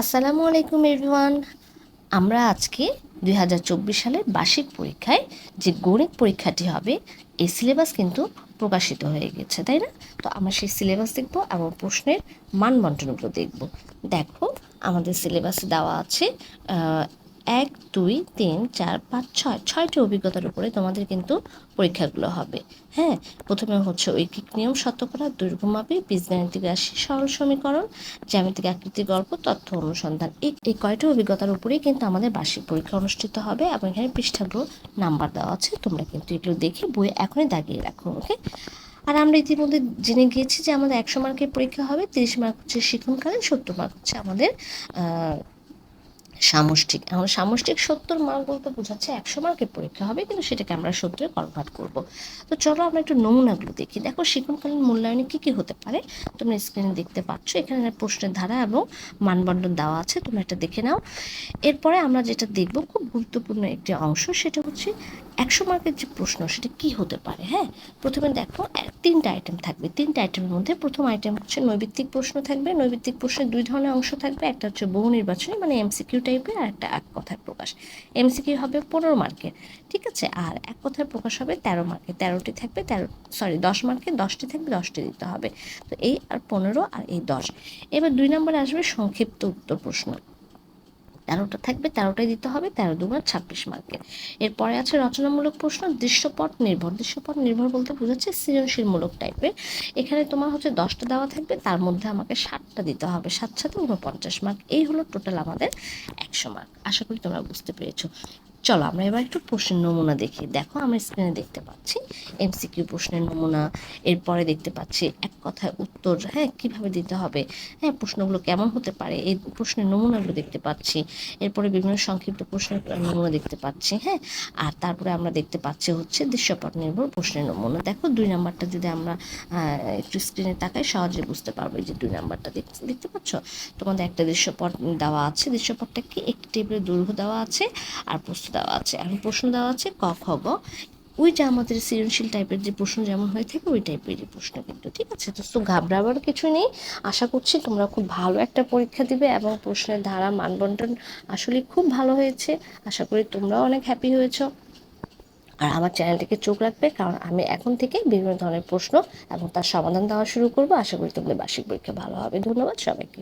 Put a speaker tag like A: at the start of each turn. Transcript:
A: আসসালামু আলাইকুম এভরিওয়ান। আমরা আজকে দুই হাজার চব্বিশ সালের বার্ষিক পরীক্ষায় যে গণিত পরীক্ষাটি হবে, এই সিলেবাস কিন্তু প্রকাশিত হয়ে গেছে, তাই না? তো আমরা সেই সিলেবাস দেখব এবং প্রশ্নের মান বন্টনগুলো দেখব। দেখো, আমাদের সিলেবাসে দেওয়া আছে এক, দুই, তিন, চার, পাঁচ, ছয়। ছয়টি অভিজ্ঞতার উপরে তোমাদের কিন্তু পরীক্ষাগুলো হবে। হ্যাঁ প্রথমে হচ্ছে ঐকিক নিয়ম শতকরা দৈর্ঘ্যমাপী বীজগাণিতিক রাশি, সরল সমীকরণ, জ্যামিতিক আকৃতি গল্প, তথ্য অনুসন্ধান। এই এই কয়টা অভিজ্ঞতার উপরেই কিন্তু আমাদের বার্ষিক পরীক্ষা অনুষ্ঠিত হবে এবং এখানে পৃষ্ঠাগুলো নাম্বার দেওয়া আছে। তোমরা কিন্তু এগুলো দেখে বই এখনই দাগিয়ে রাখো, ওকে? আর আমরা ইতিমধ্যে জেনে গিয়েছি যে আমাদের একশো মার্কের পরীক্ষা হবে। তিরিশ মার্ক হচ্ছে শিক্ষণকালীন, সত্তর মার্ক হচ্ছে আমাদের সামষ্টিক। এখন সামষ্টিক সত্তর মার্ক বলতে বোঝাচ্ছে একশো মার্কের পরীক্ষা হবে, কিন্তু সেটাকে আমরা সত্তরে কনভার্ট করব। তো চলো আমরা একটু নমুনাগুলো দেখি। দেখো শিক্ষণকালীন মূল্যায়নে কী কী হতে পারে? তোমরা স্ক্রিনে দেখতে পাচ্ছ, এখানে প্রশ্নের ধারা এবং মানবন্ধন দেওয়া আছে, তোমরা এটা দেখে নাও। এরপরে আমরা যেটা দেখব, খুব গুরুত্বপূর্ণ একটি অংশ, সেটা হচ্ছে একশো মার্কের যে প্রশ্ন, সেটা কি হতে পারে? হ্যাঁ প্রথমে দেখো তিনটা আইটেম থাকবে। তিনটা আইটেমের মধ্যে প্রথম আইটেম হচ্ছে নৈবিত্তিক প্রশ্ন থাকবে। নৈবিত্তিক প্রশ্নের দুই ধরনের অংশ থাকবে। একটা হচ্ছে বহু নির্বাচনী মানে এমসিকিউ টাইপের আর একটা এক কথার প্রকাশ। এমসিকিউ হবে পনেরো মার্কের, ঠিক আছে? আর এক কথার প্রকাশ হবে তেরো মার্কে তেরোটি থাকবে, তেরো সরি দশ মার্কে দশটি থাকবে, দশটি দিতে হবে। তো এই আর পনেরো আর এই দশ। এবার দুই নম্বরে আসবে সংক্ষিপ্ত উত্তর প্রশ্ন। তেরোটা থাকবে, তেরোটাই দিতে হবে, তেরো দুবার ছাব্বিশ মার্কের এরপরে আছে রচনামূলক প্রশ্ন, দৃশ্যপট নির্ভর। দৃশ্যপট নির্ভর বলতে বোঝাচ্ছে সৃজনশীলমূলক টাইপের। এখানে তোমার হচ্ছে দশটা দেওয়া থাকবে, তার মধ্যে আমাকে ষাটটা দিতে হবে, সাত সাথে উনপঞ্চাশ মার্ক। এই হলো টোটাল আমাদের একশো মার্ক। আশা করি তোমরা বুঝতে পেরেছ। চলো আমরা এবার একটু প্রশ্নের নমুনা দেখি। দেখো, আমরা স্ক্রিনে দেখতে পাচ্ছি এমসিকিউ প্রশ্নের নমুনা। এরপরে দেখতে পাচ্ছি এক কথায় উত্তর হ্যাঁ কীভাবে দিতে হবে? হ্যাঁ প্রশ্নগুলো কেমন হতে পারে? এই প্রশ্নের নমুনাগুলো দেখতে পাচ্ছি। এরপরে বিভিন্ন সংক্ষিপ্ত প্রশ্নের নমুনা দেখতে পাচ্ছি হ্যাঁ? আর তারপরে আমরা দেখতে পাচ্ছি হচ্ছে দৃশ্যপট নির্ভর প্রশ্নের নমুনা। দেখো, দুই নাম্বারটা যদি আমরা একটু স্ক্রিনে তাকাই, সহজে বুঝতে পারব যে দুই নাম্বারটা দেখতে পাচ্ছ? তোমাদের একটা দৃশ্যপট দেওয়া আছে। দৃশ্যপটটা কি? একটি টেবিলের দৈর্ঘ্য দেওয়া আছে আর প্রশ্ন দেওয়া আছে। এখন প্রশ্ন দেওয়া আছে, ক খ গ ওইটা আমাদের সৃজনশীল টাইপের যে প্রশ্ন যেমন হয়ে থাকে, ওই টাইপেরই প্রশ্ন কিন্তু, ঠিক আছে? তো তো ঘাবড়াবার কিছু নেই। আশা করছি তোমরা খুব ভালো একটা পরীক্ষা দিবে এবং প্রশ্নের ধারা মানবন্টন আসলে খুব ভালো হয়েছে। আশা করি তোমরাও অনেক হ্যাপি হয়েছো। আর আমার চ্যানেলটিকে চোখ রাখবে, কারণ আমি এখন থেকে বিভিন্ন ধরনের প্রশ্ন এবং তার সমাধান দেওয়া শুরু করব। আশা করি তোমাদের বার্ষিক পরীক্ষা ভালো হবে। ধন্যবাদ সবাইকে।